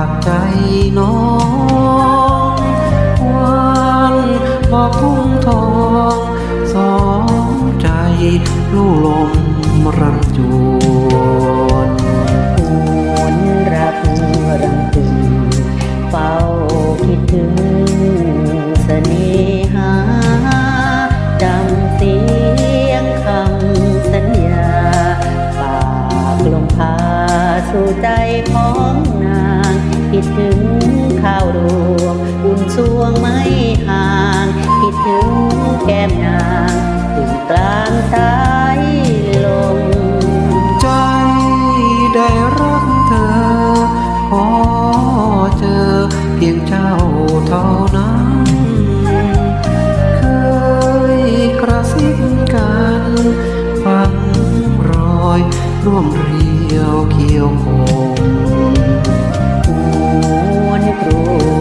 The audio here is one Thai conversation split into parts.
ากใจน้องวันบอกพุ่งทองสองใจลู่ลมรำจวนหูนรับรำตึงเฝ้าคิดถึงเสน่หาดังเสียงคำสัญญา ปากลมพาสู่ใจของนา คิดถึงข้าวรวงอุ่นสวงไม่ห่าง คิดถึงแก้มนางถึงกลางสายลมใจได้รักเธอพอเจอเพียงเจ้าเท่านั้น เคยกระซิบกันฟังรอยร่วมเรียวเคียวคง คร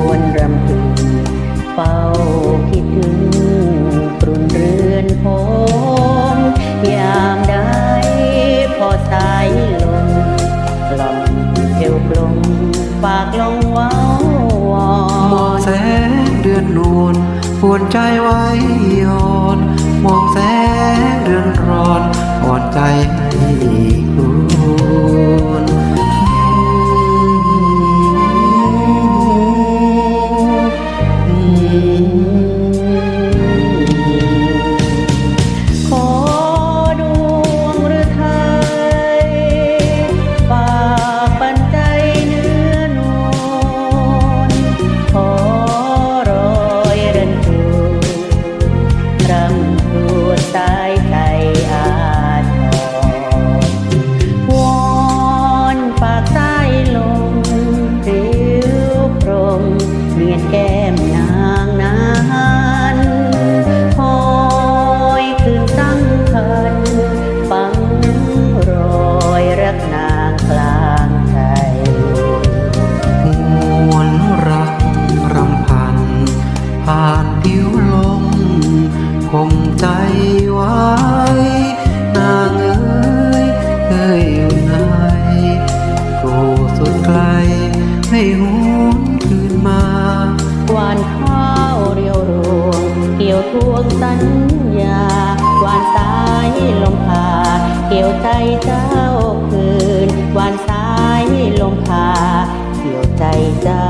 วนรำพึงเฝ้าคิดถึงกรุนเรือนผมยามใดพอสายลมกล่อมเอวกลมฝากลงว้าวมองแสงเดือนนวลปวนใจไว้ยอนมองแสงเดือนร้อนอ่อนใจให้ ใจไว้นางเอ๋ยเคยอยู่ไหนกูสุดไกลให้หวนคืนมาหวานข้าวเรียวรวงเกี่ยวทวงสัญญาหวานสายลมพาเกี่ยวใจเจ้าคืนหวานสายลมพาเกี่ยวใจเจ้า